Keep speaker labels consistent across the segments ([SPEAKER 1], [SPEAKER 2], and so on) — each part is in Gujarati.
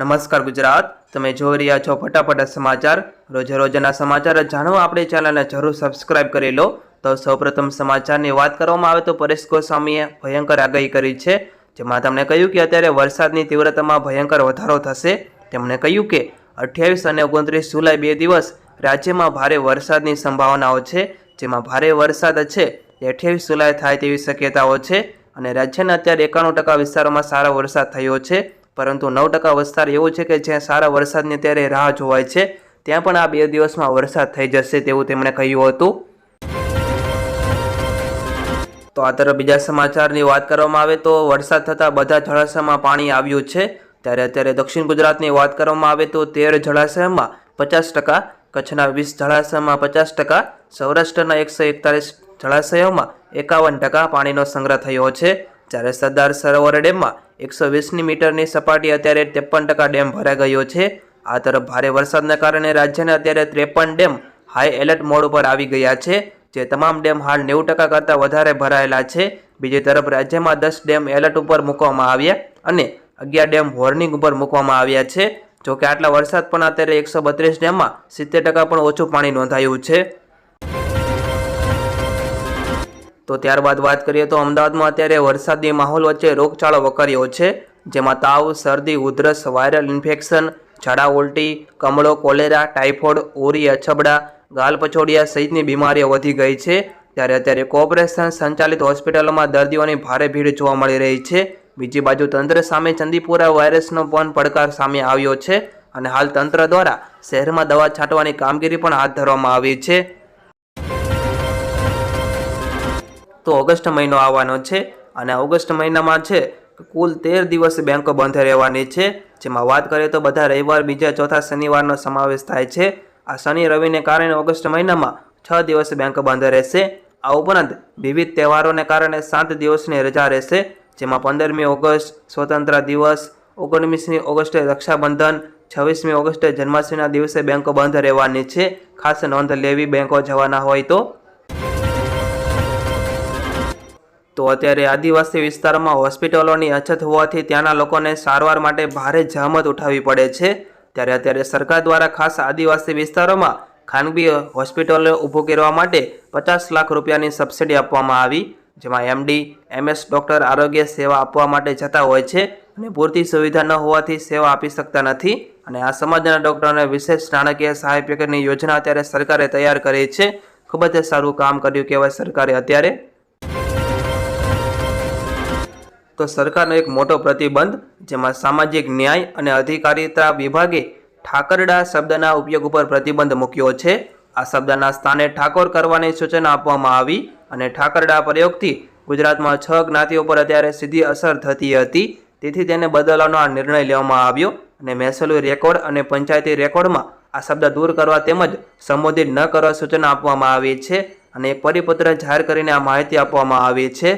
[SPEAKER 1] નમસ્કાર ગુજરાત. તમે જોઈ રહ્યા છો ફટાફટ સમાચાર. રોજે રોજના સમાચાર જાણવા આપણે ચેનલને જરૂર સબસ્ક્રાઇબ કરી લો. તો સૌપ્રથમ સમાચારની વાત કરવામાં આવે તો પરેશ ગોસ્વામીએ ભયંકર આગાહી કરી છે, જેમાં તેમણે કહ્યું કે અત્યારે વરસાદની તીવ્રતામાં ભયંકર વધારો થશે. તેમણે કહ્યું કે અઠ્યાવીસ અને ઓગણત્રીસ જુલાઈ બે દિવસ રાજ્યમાં ભારે વરસાદની સંભાવનાઓ છે, જેમાં ભારે વરસાદ છે તે અઠ્યાવીસ જુલાઈ થાય તેવી શક્યતાઓ છે અને રાજ્યના અત્યારે એકાણું ટકા વિસ્તારોમાં સારો વરસાદ થયો છે. પરંતુ નવ ટકા વિસ્તાર એવો છે કે જ્યાં સારા વરસાદની અત્યારે રાહ જોવાય છે, ત્યાં પણ આ બે દિવસમાં વરસાદ થઈ જશે તેવું તેમણે કહ્યું હતું. તો આ તરફ બીજા સમાચારની વાત કરવામાં આવે તો વરસાદ થતાં બધા જળાશયમાં પાણી આવ્યું છે. ત્યારે અત્યારે દક્ષિણ ગુજરાતની વાત કરવામાં આવે તો તેર જળાશયમાં પચાસ ટકા, કચ્છના વીસ જળાશયમાં પચાસ ટકા, સૌરાષ્ટ્રના એકસો એકતાલીસ જળાશયોમાં એકાવન ટકા પાણીનો સંગ્રહ થયો છે. જ્યારે સરદાર સરોવર ડેમમાં એકસો વીસની મીટરની સપાટી અત્યારે ત્રેપન ટકા ડેમ ભરાઈ ગયો છે. આ તરફ ભારે વરસાદના કારણે રાજ્યના અત્યારે ત્રેપન ડેમ હાઈ એલર્ટ મોડ ઉપર આવી ગયા છે, જે તમામ ડેમ હાલ નેવું ટકા કરતાં વધારે ભરાયેલા છે. બીજી તરફ રાજ્યમાં દસ ડેમ એલર્ટ ઉપર મૂકવામાં આવ્યા અને અગિયાર ડેમ વોર્નિંગ ઉપર મૂકવામાં આવ્યા છે. જોકે આટલા વરસાદ પણ અત્યારે એકસો બત્રીસ ડેમમાં સિત્તેર ટકા પણ ઓછું પાણી નોંધાયું છે. તો ત્યારબાદ વાત કરીએ તો અમદાવાદમાં અત્યારે વરસાદી માહોલ વચ્ચે રોગચાળો વકર્યો છે, જેમાં તાવ, શરદી, ઉધરસ, વાયરલ ઇન્ફેક્શન, ઝાડા ઉલટી, કમળો, કોલેરા, ટાઇફોઇડ, ઓરી, અછબડા, ગાલ પછોડિયા સહિતની બીમારીઓ વધી ગઈ છે. ત્યારે અત્યારે કોર્પોરેશન સંચાલિત હોસ્પિટલોમાં દર્દીઓની ભારે ભીડ જોવા મળી રહી છે. બીજી બાજુ તંત્ર સામે ચંદીપુરા વાયરસનો પણ પડકાર સામે આવ્યો છે અને હાલ તંત્ર દ્વારા શહેરમાં દવા છાંટવાની કામગીરી પણ હાથ ધરવામાં આવી છે. તો ઓગસ્ટ મહિનો આવવાનો છે અને ઓગસ્ટ મહિનામાં છે કુલ તેર દિવસ બેંકો બંધ રહેવાની છે. જેમાં વાત કરીએ તો બધા રવિવાર, બીજા ચોથા શનિવારનો સમાવેશ થાય છે. આ શનિ રવિને કારણે ઓગસ્ટ મહિનામાં છ દિવસ બેંક બંધ રહેશે. આ ઉપરાંત વિવિધ તહેવારોને કારણે સાત દિવસની રજા રહેશે. જેમાં પંદરમી ઓગસ્ટ સ્વતંત્ર દિવસ ઓગણમીસમી ઓગસ્ટે રક્ષાબંધન, છવ્વીસમી ઓગસ્ટે જન્માષ્ટમીના દિવસે બેંકો બંધ રહેવાની છે. ખાસ નોંધ લેવી બેંકો જવાના હોય તો. તો અત્યારે આદિવાસી વિસ્તારમાં હોસ્પિટલોની અછત હોવાથી ત્યાંના લોકોને સારવાર માટે ભારે જહેમત ઉઠાવવી પડે છે. ત્યારે અત્યારે સરકાર દ્વારા ખાસ આદિવાસી વિસ્તારોમાં ખાનગી હોસ્પિટલો ઊભું કરવા માટે પચાસ લાખ રૂપિયાની સબસિડી આપવામાં આવી, જેમાં એમડી, એમએસ ડૉક્ટર આરોગ્ય સેવા આપવા માટે જતા હોય છે અને પૂરતી સુવિધા ન હોવાથી સેવા આપી શકતા નથી. અને આ સમાજના ડૉક્ટરોને વિશેષ નાણાકીય સહાય પેકેજની યોજના અત્યારે સરકારે તૈયાર કરી છે. ખૂબ જ સારું કામ કર્યું કહેવાય સરકારે અત્યારે. તો સરકારનો એક મોટો પ્રતિબંધ, જેમાં સામાજિક ન્યાય અને અધિકારીતા વિભાગે ઠાકરડા શબ્દના ઉપયોગ ઉપર પ્રતિબંધ મૂક્યો છે. આ શબ્દના સ્થાને ઠાકોર કરવાની સૂચના આપવામાં આવી અને ઠાકરડા પ્રયોગથી ગુજરાતમાં છ જ્ઞાતિઓ પર અત્યારે સીધી અસર થતી હતી. તેથી તેને બદલવાનો આ નિર્ણય લેવામાં આવ્યો અને મહેસૂલી રેકોર્ડ અને પંચાયતી રેકોર્ડમાં આ શબ્દ દૂર કરવા તેમજ સંબોધિત ન કરવા સૂચના આપવામાં આવી છે અને એક પરિપત્ર જાહેર કરીને આ માહિતી આપવામાં આવી છે.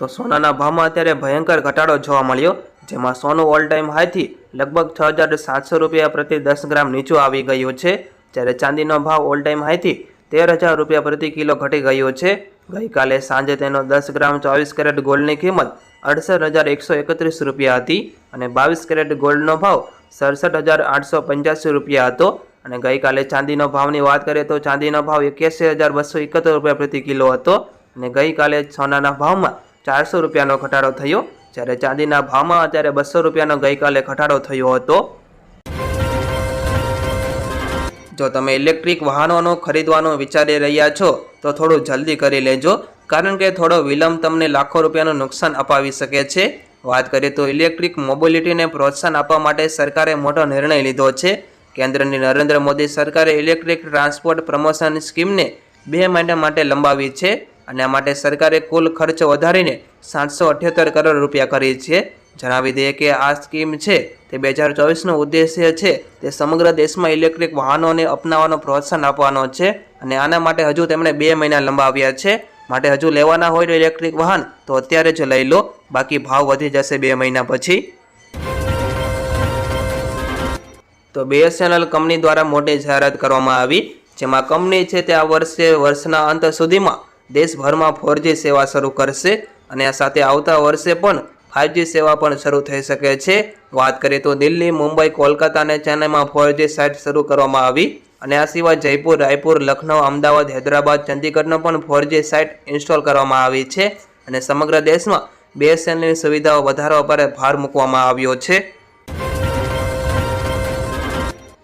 [SPEAKER 1] તો સોનાના ભાવમાં અત્યારે ભયંકર ઘટાડો જોવા મળ્યો. જેમાં સોનું ઓલ ટાઈમ હાઈથી લગભગ છ હજાર સાતસો રૂપિયા પ્રતિ દસ ગ્રામ નીચું આવી ગયું છે. જ્યારે ચાંદીનો ભાવ ઓલ ટાઈમ હાઈથી તેર હજાર રૂપિયા પ્રતિ કિલો ઘટી ગયો છે. ગઈકાલે સાંજે તેનો દસ ગ્રામ ચોવીસ કેરેટ ગોલ્ડની કિંમત અડસઠ હજાર એકસો એકત્રીસ રૂપિયા હતી અને બાવીસ કેરેટ ગોલ્ડનો ભાવ સડસઠ હજાર આઠસો પંચ્યાસી રૂપિયા હતો. અને ગઈકાલે ચાંદીનો ભાવની વાત કરીએ તો ચાંદીનો ભાવ એક્યાસી હજાર બસો એકોતેર રૂપિયા પ્રતિ કિલો હતો. અને ગઈકાલે સોનાના ભાવમાં ચારસો રૂપિયાનો ઘટાડો થયો. જ્યારે ચાંદીના ભાવમાં અત્યારે બસો રૂપિયાનો ગઈકાલે ઘટાડો થયો હતો. જો તમે ઇલેક્ટ્રિક વાહનોનો ખરીદવાનું વિચારી રહ્યા છો, તો થોડું જલ્દી કરી લેજો. કારણ કે થોડો વિલંબ તમને લાખો રૂપિયાનું નુકસાન અપાવી શકે છે. વાત કરીએ તો ઇલેક્ટ્રિક મોબિલિટીને પ્રોત્સાહન આપવા માટે સરકારે મોટો નિર્ણય લીધો છે. કેન્દ્રની નરેન્દ્ર મોદી સરકારે ઇલેક્ટ્રિક ટ્રાન્સપોર્ટ પ્રમોશન સ્કીમને બે મહિના માટે લંબાવી છે. અને આ માટે સરકારે કુલ ખર્ચ વધારીને સાતસો અઠ્યોતેર કરોડ રૂપિયા કરી છે. જણાવી દઈએ કે આ સ્કીમ છે તે બે હજાર ચોવીસનો ઉદ્દેશ્ય છે તે સમગ્ર દેશમાં ઇલેક્ટ્રિક વાહનોને અપનાવવાનો પ્રોત્સાહન આપવાનો છે અને આના માટે હજુ તેમણે બે મહિના લંબાવ્યા છે. માટે હજુ લેવાના હોય તો ઇલેક્ટ્રિક વાહન તો અત્યારે જ લઈ લો, બાકી ભાવ વધી જશે બે મહિના પછી. તો બીએસએનએલ કંપની દ્વારા મોટી જાહેરાત કરવામાં આવી, જેમાં કંપની છે તે આ વર્ષે, વર્ષના અંત સુધીમાં દેશભરમાં ફોરજી સેવા શરૂ કરશે અને આ સાથે આવતા વર્ષે પણ ફાઇવજી સેવા પણ શરૂ થઈ શકે છે. વાત કરીએ તો દિલ્હી, મુંબઈ, કોલકાતા અને ચેન્નઈમાં ફોરજી સાઇટ શરૂ કરવામાં આવી અને આ સિવાય જયપુર, રાયપુર લખનૌ અમદાવાદ, હૈદરાબાદ, ચંદીગઢનો પણ ફોરજી સાઇટ ઇન્સ્ટોલ કરવામાં આવી છે અને સમગ્ર દેશમાં બીએસએનએલની સુવિધાઓ વધારવા પર ભાર મૂકવામાં આવ્યો છે.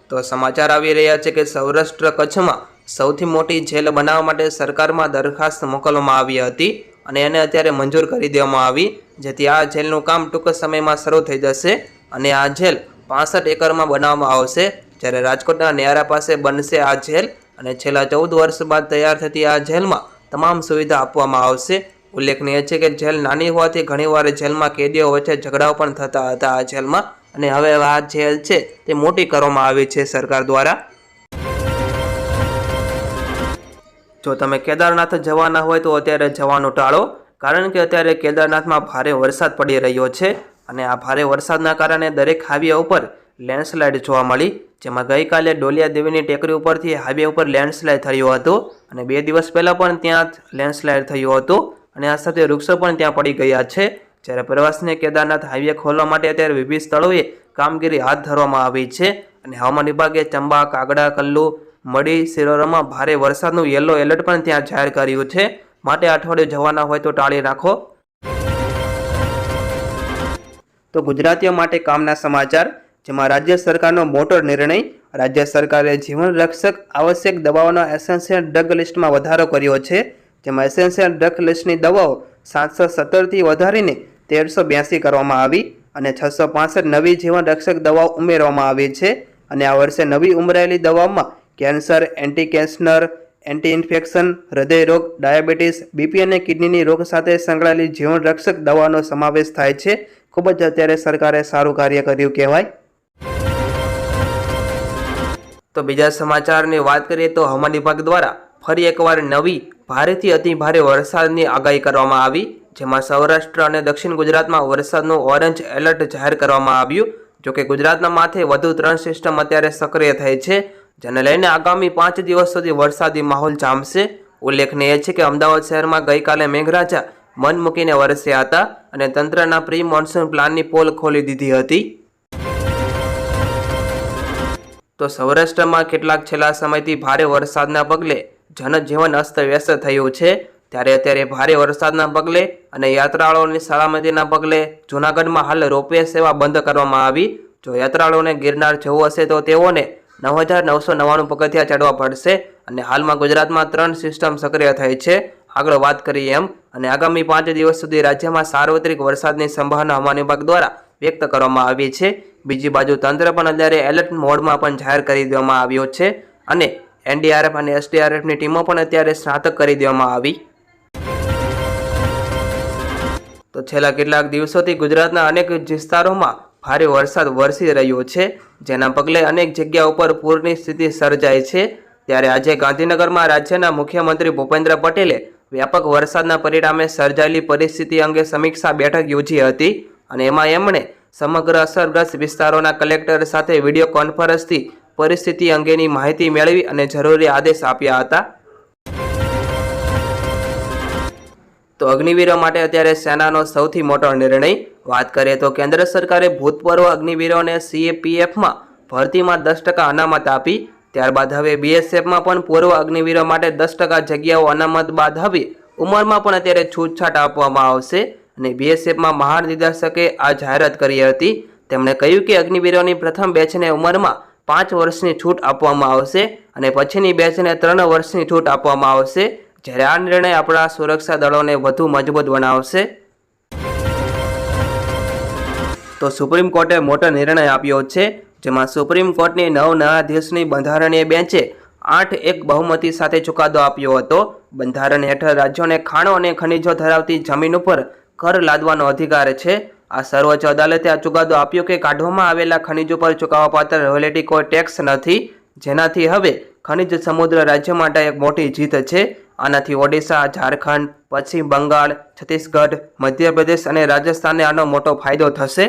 [SPEAKER 1] તો સમાચાર આવી રહ્યા છે કે સૌરાષ્ટ્ર કચ્છમાં સૌથી મોટી જેલ બનાવવા માટે સરકારમાં દરખાસ્ત મોકલવામાં આવી હતી અને એને અત્યારે મંજૂર કરી દેવામાં આવી, જેથી આ જેલનું કામ ટૂંક સમયમાં શરૂ થઈ જશે અને આ જેલ પાસઠ એકરમાં બનાવવામાં આવશે. જ્યારે રાજકોટના નેયારા પાસે બનશે આ જેલ અને છેલ્લા ચૌદ વર્ષ બાદ તૈયાર થતી આ જેલમાં તમામ સુવિધા આપવામાં આવશે. ઉલ્લેખનીય છે કે જેલ નાની હોવાથી ઘણીવાર જેલમાં કેદીઓ વચ્ચે ઝઘડાઓ પણ થતા હતા આ જેલમાં અને હવે આ જેલ છે તે મોટી કરવામાં આવી છે સરકાર દ્વારા. જો તમે કેદારનાથ જવાના હોય તો અત્યારે જવાનું ટાળો, કારણ કે અત્યારે કેદારનાથમાં ભારે વરસાદ પડી રહ્યો છે અને આ ભારે વરસાદના કારણે દરેક હાઈવે ઉપર લેન્ડસ્લાઇડ જોવા મળી, જેમાં ગઈકાલે ડોલિયા દેવીની ટેકરી ઉપરથી હાઈવે ઉપર લેન્ડસ્લાઇડ થયો હતો અને બે દિવસ પહેલાં પણ ત્યાં લેન્ડસ્લાઇડ થયો હતો અને આ સાથે વૃક્ષો પણ ત્યાં પડી ગયા છે. જ્યારે પ્રવાસને કેદારનાથ હાઈવે ખોલવા માટે અત્યારે વિવિધ સ્થળોએ કામગીરી હાથ ધરવામાં આવી છે અને હવામાન વિભાગે ચંબા, કાગડા, કલ્લુ મડી શિરોરામાં ભારે વરસાદનું યલો એલર્ટ પણ ત્યાં જાહેર કર્યું છે. માટે અઠવાડિયે જવાના હોય તો ટાળી રાખો. તો ગુજરાતીઓ માટે કામના સમાચાર. જેમાં રાજ્ય સરકારનો મોટો નિર્ણય. રાજ્ય સરકારે જીવન રક્ષક આવશ્યક દવાઓના એસેન્શિયલ ડ્રગ લિસ્ટમાં વધારો કર્યો છે. જેમાં એસેન્શિયલ ડ્રગ લિસ્ટની દવાઓ સાતસો સત્તરથી વધારીને તેરસો બ્યાસી કરવામાં આવી અને છસો પાસઠ નવી જીવન રક્ષક દવાઓ ઉમેરવામાં આવી છે. અને આ વર્ષે નવી ઉમેરાયેલી દવાઓમાં cancer anti cancer anti infection હૃદય રોગ, ડાયાબિટીસ, બીપી અને કિડનીની રોગ સાથે સંકળાયેલી જીવનરક્ષક દવાનો સમાવેશ થાય છે. ખૂબ જ અત્યારે સરકારે સારું કાર્ય કર્યું કહેવાય. તો બીજા સમાચારની વાત કરીએ તો હવામાન વિભાગ દ્વારા ફરી એકવાર નવી, ભારેથી અતિ ભારે વરસાદની આગાહી કરવામાં આવી, જેમાં સૌરાષ્ટ્ર અને દક્ષિણ ગુજરાતમાં વરસાદનું ઓરેન્જ એલર્ટ જાહેર કરવામાં આવ્યું. જોકે ગુજરાતના માથે વધુ ત્રણ સિસ્ટમ અત્યારે સક્રિય થઈ છે. જેને લઈને આગામી પાંચ દિવસ સુધી વરસાદી માહોલ જામશે. ઉલ્લેખનીય છે કે અમદાવાદ શહેરમાં ગઈકાલે મેઘરાજા મન મૂકીને વરસ્યા હતા અને તંત્રના પ્રી મોન્સૂન પ્લાનની પોલ ખોલી દીધી હતી. તો સૌરાષ્ટ્રમાં કેટલાક છેલ્લા સમયથી ભારે વરસાદના પગલે જનજીવન અસ્તવ્યસ્ત થયું છે. ત્યારે અત્યારે ભારે વરસાદના પગલે અને યાત્રાળુઓની સલામતીના પગલે જૂનાગઢમાં હાલ રોપવે સેવા બંધ કરવામાં આવી. જો યાત્રાળુઓને ગિરનાર જવું હશે તો તેઓને નવ હજાર નવસો નવ્વાણું પગથિયાં ચડવા પડશે અને હાલમાં ગુજરાતમાં ત્રણ સિસ્ટમ સક્રિય થઈ છે. આગળ વાત કરીએ એમ, અને આગામી પાંચ દિવસ સુધી રાજ્યમાં સાર્વત્રિક વરસાદની સંભાવના હવામાન વિભાગ દ્વારા વ્યક્ત કરવામાં આવી છે. બીજી બાજુ તંત્ર પણ અત્યારે એલર્ટ મોડમાં પણ જાહેર કરી દેવામાં આવ્યો છે અને એનડીઆરએફ અને એસડીઆરએફની ટીમો પણ અત્યારે સ્નાતક કરી દેવામાં આવી. તો છેલ્લા કેટલાક દિવસોથી ગુજરાતના અનેક વિસ્તારોમાં ભારે વરસાદ વરસી રહ્યો છે. જેના પગલે અનેક જગ્યા ઉપર પૂરની સ્થિતિ સર્જાય છે. ત્યારે આજે ગાંધીનગરમાં રાજ્યના મુખ્યમંત્રી ભૂપેન્દ્ર પટેલે વ્યાપક વરસાદના પરિણામે સર્જાયેલી પરિસ્થિતિ અંગે સમીક્ષા બેઠક યોજી હતી અને એમાં એમણે સમગ્ર અસરગ્રસ્ત વિસ્તારોના કલેક્ટર સાથે વીડિયો કોન્ફરન્સથી પરિસ્થિતિ અંગેની માહિતી મેળવી અને જરૂરી આદેશ આપ્યા હતા. તો અગ્નિવીરો માટે અત્યારે સેનાનો સૌથી મોટો નિર્ણય. વાત કરીએ તો કેન્દ્ર સરકારે ભૂતપૂર્વ અગ્નિવીરોને સીએપીએફમાં ભરતીમાં દસ ટકા અનામત આપી. ત્યારબાદ હવે બીએસએફમાં પણ પૂર્વ અગ્નિવીરો માટે દસ ટકા જગ્યાઓ અનામત બાદ હવે ઉંમરમાં પણ અત્યારે છૂટછાટ આપવામાં આવશે. અને બીએસએફમાં મહાનિર્દેશકે આ જાહેરાત કરી હતી. તેમણે કહ્યું કે અગ્નિવીરોની પ્રથમ બેચને ઉંમરમાં પાંચ વર્ષની છૂટ આપવામાં આવશે અને પછીની બેચને ત્રણ વર્ષની છૂટ આપવામાં આવશે. જ્યારે આ નિર્ણય આપણા સુરક્ષા દળોને વધુ મજબૂત બનાવશે, તો સુપ્રીમ કોર્ટે મોટો નિર્ણય આપ્યો છે, જેમાં સુપ્રીમ કોર્ટની નવ ન્યાયાધીશની બંધારણીય બેન્ચે આઠ એક બહુમતી સાથે ચુકાદો આપ્યો હતો. બંધારણ હેઠળ રાજ્યોને ખાણો અને ખનિજો ધરાવતી જમીન ઉપર કર લાદવાનો અધિકાર છે. આ સર્વોચ્ચ અદાલતે આ ચુકાદો આપ્યો કે કાઢવામાં આવેલા ખનિજો પર ચૂકવવાપાત્ર રોયલ્ટી કોઈ ટેક્સ નથી, જેનાથી હવે ખનિજ સમુદ્ર રાજ્ય માટે એક મોટી જીત છે. આનાથી ઓડિશા, ઝારખંડ, પશ્ચિમ બંગાળ, છત્તીસગઢ, મધ્યપ્રદેશ અને રાજસ્થાનને આનો મોટો ફાયદો થશે.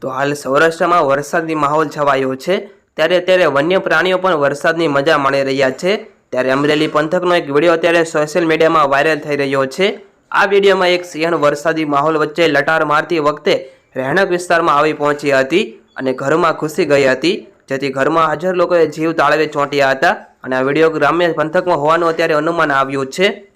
[SPEAKER 1] તો હાલ સૌરાષ્ટ્રમાં વરસાદની માહોલ છવાયો છે. ત્યારે અત્યારે વન્ય પ્રાણીઓ પણ વરસાદની મજા માણી રહ્યા છે. ત્યારે અમરેલી પંથકનો એક વીડિયો અત્યારે સોશિયલ મીડિયામાં વાયરલ થઈ રહ્યો છે. આ વિડીયોમાં એક સિંહણ વરસાદી માહોલ વચ્ચે લટાર મારતી વખતે રહેણાંક વિસ્તારમાં આવી પહોંચી હતી અને ઘરમાં ઘૂસી ગઈ હતી. જેથી ઘરમાં હાજર લોકોએ જીવ તાળવે ચોંટ્યા હતા. અને આ વીડિયો ગ્રામ્ય પંથકમાં હોવાનું અત્યારે અનુમાન આવ્યું છે.